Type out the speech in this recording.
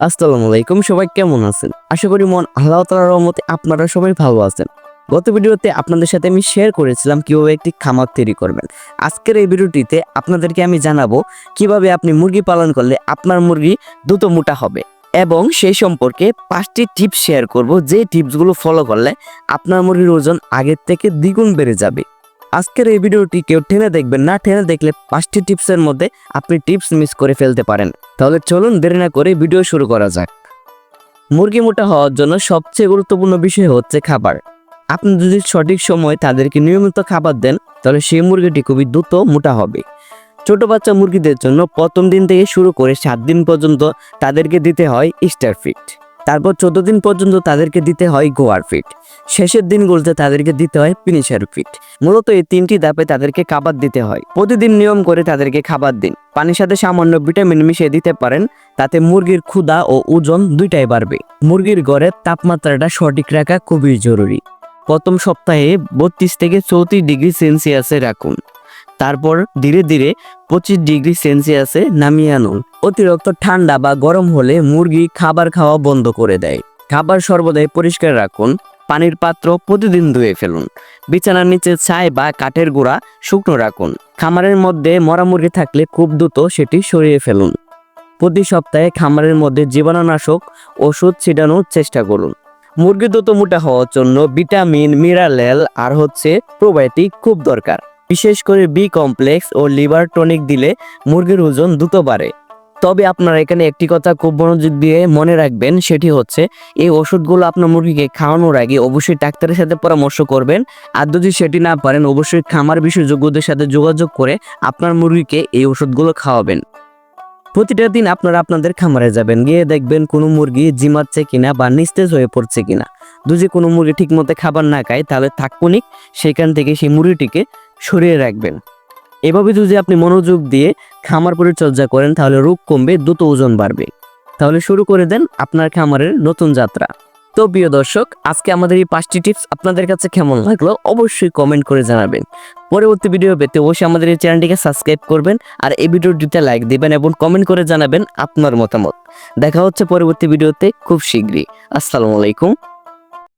আসসালামু আলাইকুম, সবাই কেমন আছেন? আশা করি মন আল্লাহ তালার রহমতে আপনারা সবাই ভালো আছেন। গত ভিডিওতে আপনাদের সাথে আমি শেয়ার করেছিলাম কীভাবে একটি খামার তৈরি করবেন। আজকের এই ভিডিওটিতে আপনাদেরকে আমি জানাব কীভাবে আপনি মুরগি পালন করলে আপনার মুরগি দ্রুত মোটা হবে এবং সেই সম্পর্কে পাঁচটি টিপস শেয়ার করব। যে টিপসগুলো ফলো করলে আপনার মুরগির ওজন আগের থেকে দ্বিগুণ বেড়ে যাবে। আজকের এই ভিডিওটি কেউ টেনে দেখবেন না, টেনে দেখলে পাঁচটি টিপসের মধ্যে আপনি টিপস মিস করে ফেলতে পারেন। তাহলে চলুন দেরি না করে ভিডিও শুরু করা যাক। মুরগি মোটা হওয়ার জন্য সবচেয়ে গুরুত্বপূর্ণ বিষয় হচ্ছে খাবার। আপনি যদি সঠিক সময় তাদেরকে নিয়মিত খাবার দেন, তাহলে সেই মুরগিটি খুবই দ্রুত মোটা হবে। ছোট বাচ্চা মুরগিদের জন্য প্রথম দিন থেকে শুরু করে সাত দিন পর্যন্ত তাদেরকে দিতে হয় স্টার ফিট তারপর চোদ্দ দিন পর্যন্ত তাদেরকে দিতে হয় গোয়ার ফিট। শেষের দিনগুলোতে তাদেরকে দিতে হয় ফিনিশার ফিট। মূলত এই তিনটি ধাপে তাদেরকে খাবার দিতে হয়। প্রতিদিন নিয়ম করে তাদেরকে খাবার দিন। পানির সাথে সামান্য ভিটামিন মিশিয়ে দিতে পারেন, তাতে মুরগির ক্ষুধা ও ওজন দুইটাই বাড়বে। মুরগির ঘরের তাপমাত্রাটা সঠিক রাখা খুবই জরুরি। প্রথম সপ্তাহে বত্রিশ থেকে চৌত্রিশ ডিগ্রি সেলসিয়াসে রাখুন। তারপর ধীরে ধীরে পঁচিশ ডিগ্রি সেলসিয়াসে নামিয়ে আনুন। অতিরিক্ত ঠান্ডা বা গরম হলে মুরগি খাবার খাওয়া বন্ধ করে দেয়। খাবার সর্বদাই পরিষ্কার রাখুন, পানির পাত্র প্রতিদিন ধুয়ে ফেলুন, বিছানার নিচে ছাই বা কাঠের গুঁড়া শুকনো রাখুন। খামারের মধ্যে মরা মুরগি থাকলে খুব দ্রুত সেটি সরিয়ে ফেলুন। প্রতি সপ্তাহে খামারের মধ্যে জীবাণুনাশক ওষুধ ছিটানোর চেষ্টা করুন। মুরগি দ্রুত মোটা হওয়ার জন্য ভিটামিন, মিনারেল আর হচ্ছে প্রোবায়োটিক খুব দরকার। বিশেষ করে বি কমপ্লেক্স ও লিভার টনিক দিলে মুরগির ওজন দ্রুত বাড়ে। তবে আপনারা এখানে একটি কথা খুব মনোযোগ দিয়ে মনে রাখবেন, সেটি হচ্ছে এই ওষুধগুলো আপনার মুরগিকে খাওয়ানোর আগে অবশ্যই ডাক্তারের সাথে পরামর্শ করবেন। আর যদি সেটি না পারেন, অবশ্যই খামার বিশেষজ্ঞদের সাথে যোগাযোগ করে আপনার মুরগিকে এই ওষুধগুলো খাওয়াবেন। প্রতিটা দিন আপনারা আপনাদের খামারে যাবেন, গিয়ে দেখবেন কোনো মুরগি জিমাচ্ছে কিনা বা নিস্তেজ হয়ে পড়ছে কিনা। যদি কোনো মুরগি ঠিক ঠিকমতো খাবার না খায়, তাহলে তাৎক্ষণিক সেখান থেকে সেই মুরগিটিকে সরিয়ে রাখবেন। এভাবে যদি আপনি মনোযোগ দিয়ে খামার পরিচর্যা করেন, তাহলে রোগ কমবে, দ্রুত ওজন বাড়বে। তাহলে শুরু করে দেন আপনার খামারের নতুন যাত্রা। তো প্রিয় দর্শক, আজকে আমাদের এই পাঁচটি টিপস আপনাদের কাছে কেমন লাগল অবশ্যই কমেন্ট করে জানাবেন। পরবর্তী ভিডিও পেতে অবশ্যই আমাদের এই চ্যানেলটিকে সাবস্ক্রাইব করবেন আর এই ভিডিওটিতে লাইক দিবেন এবং কমেন্ট করে জানাবেন আপনার মতামত। দেখা হচ্ছে পরবর্তী ভিডিওতে খুব শীঘ্রই। আসসালামু আলাইকুম।